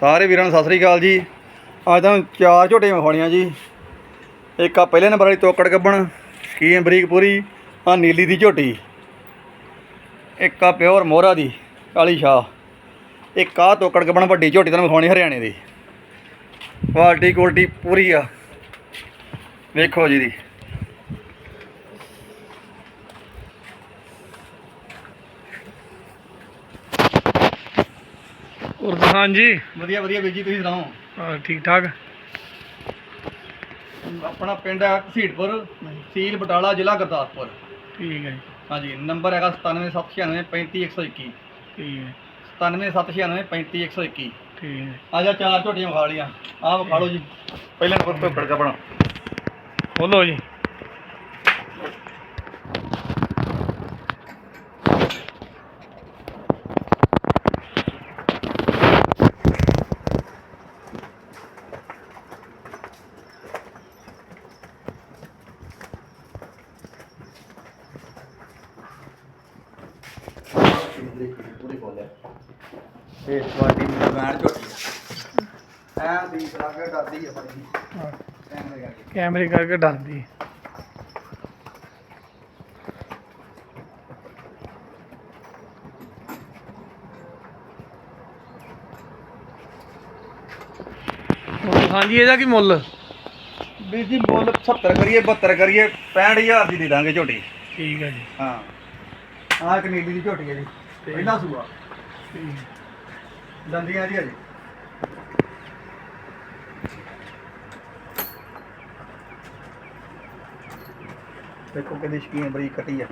ਸਾਰੇ ਵੀਰਾਂ ਨੂੰ ਸਤਿ ਸ੍ਰੀ ਅਕਾਲ ਜੀ। ਅੱਜ ਤੁਹਾਨੂੰ ਚਾਰ ਝੋਟੀਆਂ ਵਿਖਾਉਣੀਆਂ ਜੀ। ਇੱਕ ਆ ਪਹਿਲੇ ਨੰਬਰ ਵਾਲੀ ਤੋਕੜ ਗੱਬਣ, ਕੀ ਬਰੀਕ ਪੂਰੀ, ਆ ਨੀਲੀ ਦੀ ਝੋਟੀ। ਇੱਕ ਆ ਪਿਓਰ ਮੋਹਰਾ ਦੀ, ਕਾਲੀ ਸ਼ਾਹ। ਇੱਕ ਆ ਤੋਕੜ ਗੱਬਣ ਵੱਡੀ ਝੋਟੀ ਤੁਹਾਨੂੰ ਵਿਖਾਉਣੀ ਹਰਿਆਣੇ ਦੀ। ਕੁਆਲਟੀ ਕੁਆਲਟੀ ਪੂਰੀ ਆ। ਵੇਖੋ ਜੀ ਦੀ। ਉਰਦਹਾਨ ਜੀ ਵਧੀਆ ਵਧੀਆ ਵੀਰ ਜੀ ਤੁਸੀਂ ਸੁਣਾਓ? ਹਾਂ, ਠੀਕ ਠਾਕ। ਆਪਣਾ ਪਿੰਡ ਹੈ ਘਸੀਟਪੁਰ ਤਹਿਸੀਲ ਬਟਾਲਾ ਜ਼ਿਲ੍ਹਾ ਗੁਰਦਾਸਪੁਰ। ਠੀਕ ਹੈ ਜੀ। ਹਾਂਜੀ ਨੰਬਰ ਹੈਗਾ 9776935121 ਠੀਕ ਹੈ। 9776935121 ਠੀਕ ਹੈ। ਆ ਜਾ ਚਾਰ ਝੋਟੀਆਂ ਵਿਖਾ ਲੀਆਂ ਆਹ ਵਿਖਾ ਲਓ ਜੀ। ਪਹਿਲਾਂ ਨੰਬਰ ਤੋਂ ਫੜਕਾ ਬਣਾ। ਬੋਲੋ ਜੀ। ਇਹ ਕੁਆਲਿਟੀ ਮੇਰਾ ਬੈਂਡ ਝੋਟੀ ਆ। ਐਂ ਦੀ ਲਾ ਕੇ ਡਰਦੀ ਆ ਬੜੀ ਹਾਂ, ਕੈਮਰੇ ਕਰਕੇ। ਕੈਮਰੇ ਕਰਕੇ ਡਰਦੀ ਹਾਂਜੀ ਇਹਦਾ ਕੀ ਮੁੱਲ? ਵੀਰ ਜੀ ਮੁੱਲ 70 ਕਰੀਏ 72 ਕਰੀਏ 65000 ਦੀ ਦੇ ਦਾਂਗੇ ਝੋਟੀ। ਠੀਕ ਹੈ ਜੀ। ਹਾਂ। ਆਹ ਇੱਕ ਨੀਲੀ ਦੀ ਝੋਟੀ ਹੈ ਜੀ। ਪਹਿਲਾ ਸੂਆ। ਠੀਕ ਦੰਦੀਆਂ ਦੀ ਹੈ ਜੀ ਦੇਖੋ ਕਿੰਨੀ ਸ਼ਕੀਨ ਬੜੀ ਕੱਟੀ ਆ।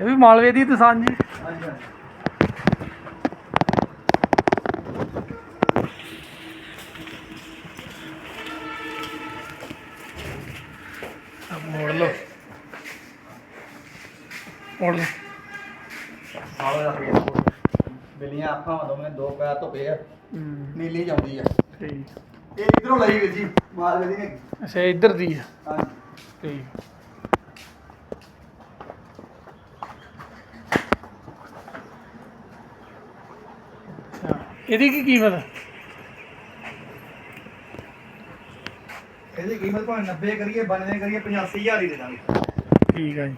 ਇਹ ਵੀ ਮਾਲਵੇ ਦੀ ਤਸਾਨ ਜੀ। ਹਾਂਜੀ ਹਾਂਜੀ। ਮੋੜ ਲਓ। ਮੋੜ ਲਓ। ਆਹ ਦਾ ਫੇਸ ਬਿੱਲੀਆਂ ਅੱਖਾਂ ਦੋਵੇਂ ਦੋ ਪੈਰ ਧੁੱਪੇ ਆ। ਹੂੰ, ਨੀਲੀ ਜਾਂਦੀ ਆ। ਠੀਕ। ਇਹ ਇਧਰੋਂ ਲਈ ਵੀਰ ਜੀ ਮਾਲਵੇ ਦੀ ਨੇ। ਅੱਛਾ ਇੱਧਰ ਦੀ ਆ। ਹਾਂਜੀ। ਠੀਕ। ਅੱਛਾ ਇਹਦੀ ਕੀ ਕੀਮਤ ਹੈ ਇਹਦੀ ਕੀਮਤ ਭਾਵੇਂ 90 ਕਰੀਏ 92 ਕਰੀਏ 85000 ਹੀ ਦੇ ਦਾਂਗੇ। ਠੀਕ ਹੈ ਜੀ।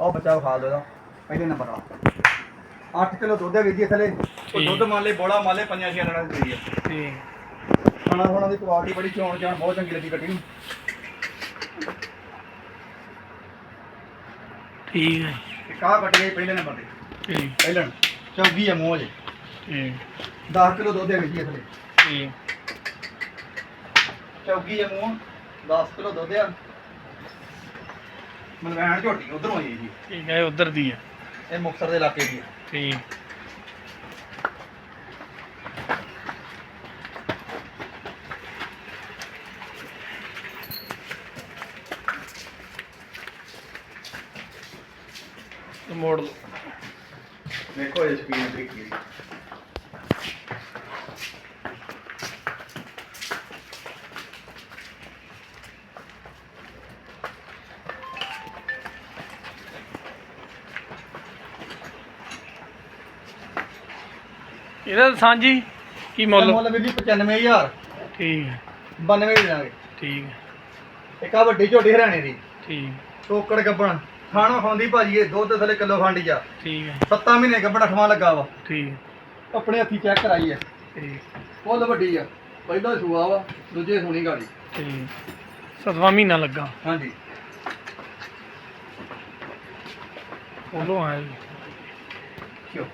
ਉਹ ਬੱਚਾ ਖਾ ਦੋ ਇਹਦਾ। ਪਹਿਲੇ ਨੰਬਰ ਵਾਲਾ। 8 ਕਿਲੋ ਦੁੱਧ ਹੈ ਵੀਰ ਜੀ ਥਲੇ ਉਹ। ਦੁੱਧ ਮੰਨ ਲੈ ਬੋਲਾ ਮੰਨ ਲੈ ਪੰਜਾਂ ਛੇ ਲੜਾਂ ਦੀ ਹੈ। ਠੀਕ। ਖਾਣਾ ਖਾਣਾ ਦੀ ਕੁਆਲਿਟੀ ਬੜੀ ਚੋਣ ਚਾਣ ਬਹੁਤ ਚੰਗੀ ਲੱਗੀ ਕੱਟੀ ਨੂੰ। ਠੀਕ ਹੈ। ਕਾਹ ਕੱਟ ਗਈ ਪਹਿਲੇ ਨੰਬਰ ਤੇ। ਠੀਕ। ਪਹਿਲਣ ਚੌਗੀ ਆ ਮੂੰਹ ਜੇ ਠੀਕ। 10 ਕਿਲੋ ਦੁੱਧ ਹੈ ਵੀਰ ਜੀ ਥਲੇ ਠੀਕ। ਚੌਗੀ ਆ ਮੂੰਹ 10 ਕਿਲੋ ਦੁੱਧ ਆ ਮਲਵੈਣ ਝੋਟੀ ਉਧਰੋਂ ਆਈ ਜੀ। ਠੀਕ ਹੈ ਉਧਰ ਦੀ ਹੈ। ਇਹ ਮੁਕਤਸਰ ਦੇ ਇਲਾਕੇ ਦੀ ਆ ਠੀਕ। ਤੇ ਮੋੜ ਲਓ। ਦੇਖੋ ਇਹ ਸਕੀਨ ਤਰੀਕੀ ਇਹਦਾ ਸਾਂਝੀ ਕੀ ਮੁੱਲ? ਮੁੱਲ ਵੀਰ ਜੀ 95000 ਠੀਕ ਹੈ। 92 ਦੇ ਦਾਂਗੇ ਠੀਕ ਹੈ। ਇੱਕ ਆ ਵੱਡੀ ਝੋਟੀ ਹਰਿਆਣੇ ਦੀ। ਠੀਕ ਟੋਕੜ ਗੱਬਣ। ਖਾਣਾ ਖਾਂਦੀ ਭਾਜੀ ਇਹ ਦੁੱਧ ਥਲੇ ਕਿਲੋ ਖਾਂਡੀ ਜਾ ਠੀਕ ਹੈ। 7 ਮਹੀਨੇ ਗੱਬਣ ਅਠਵਾਂ ਲੱਗਾ ਵਾ। ਠੀਕ ਆਪਣੇ ਹੱਥੀ ਚੈੱਕ ਕਰਾਈ ਐ ਠੀਕ ਫੁੱਲ ਵੱਡੀ ਆ। ਪਹਿਲਾ ਸੂਆ ਵਾ ਦੂਜੇ ਸੋਣੀ ਗਾੜੀ। ਠੀਕ ਸਤਵਾਂ ਮਹੀਨਾ ਲੱਗਾ। ਹਾਂਜੀ। ਬੋਲੋ ਆਇਆ ਜੀ। ਕਿਉਂ?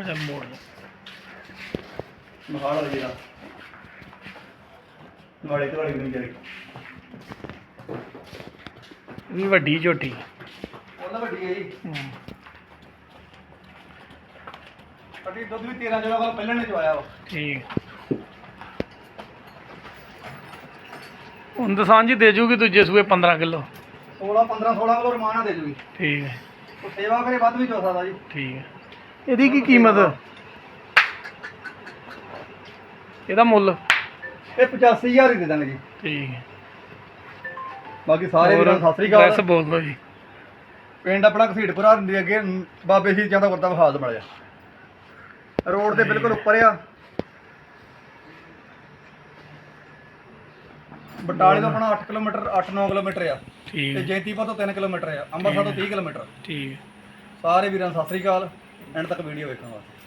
ਅੱਛਾ ਮੋੜ ਲਓ। ਮਹਾਲ ਜਿਹੜਾ। ਵਾਲੇ ਤੇ ਵਾਲੀ ਨਹੀਂ ਜਾਰੀ ਇਹ ਵੀ ਵੱਡੀ ਝੋਟੀ। ਫੁੱਲ ਵੱਡੀ ਹੈ ਜੀ। ਹੂੰ। ਕੱਟੀ ਦੁੱਧ ਵੀ 13 ਜਿਹੜਾ ਵਾ ਪਹਿਲਾਂ ਨੇ ਚਵਾਇਆ ਵਾ। ਠੀਕ। ਹੁਣ ਤਾਂ ਸਾਂਝੀ ਦੇ ਜੂਗੀ ਦੂਜੇ ਸੂਏ 15 ਕਿਲੋ। 16 15 16 ਕਿਲੋ ਰਮਾਨਾ ਦੇ ਜੂਗੀ। ਠੀਕ। ਹੈ ਉਹ ਸੇਵਾ ਕਰੇ ਵੱਧ ਵੀ ਚੋ ਸਕਦਾ ਜੀ। ਠੀਕ। ਹੈ ਇਹਦੀ ਕੀ ਕੀਮਤ? ਇਹਦਾ ਮੁੱਲ? ਇਹ 85000 ਹੀ ਦੇ ਦਾਂਗੇ ਜੀ। ਠੀਕ ਹੈ। ਬਾਕੀ ਸਾਰੇ ਵੀਰਾਂ ਨੂੰ ਸਤਿ ਸ੍ਰੀ ਅਕਾਲ। ਬੋਲ ਦਿਓ ਜੀ। ਪਿੰਡ ਆਪਣਾ ਘਸੀਟਪੁਰਾ ਦੇ ਅੱਗੇ ਬਾਬੇ ਸ਼ਹੀਦ ਜਾਂਦਾ ਵਰਤਾ ਵਿਖਾ ਦਮੜ ਜਾ ਰੋਡ ਦੇ ਬਿਲਕੁਲ ਉੱਪਰ ਆ। ਬਟਾਲੇ ਤੋਂ ਆਪਣਾ 8 ਕਿਲੋਮੀਟਰ 8-9 ਕਿਲੋਮੀਟਰ ਆ। ਠੀਕ ਤੇ ਜੈਂਤੀਪੁਰ ਤੋਂ 3 ਕਿਲੋਮੀਟਰ ਆ। ਅੰਮ੍ਰਿਤਸਰ ਤੋਂ 30 ਕਿਲੋਮੀਟਰ। ਠੀਕ ਹੈ। ਸਾਰੇ ਵੀਰਾਂ ਨੂੰ ਸਤਿ ਸ੍ਰੀ ਅਕਾਲ। ਐਂਡ ਤੱਕ ਵੀਡੀਓ ਵੇਖਣ ਵਾਸਤੇ।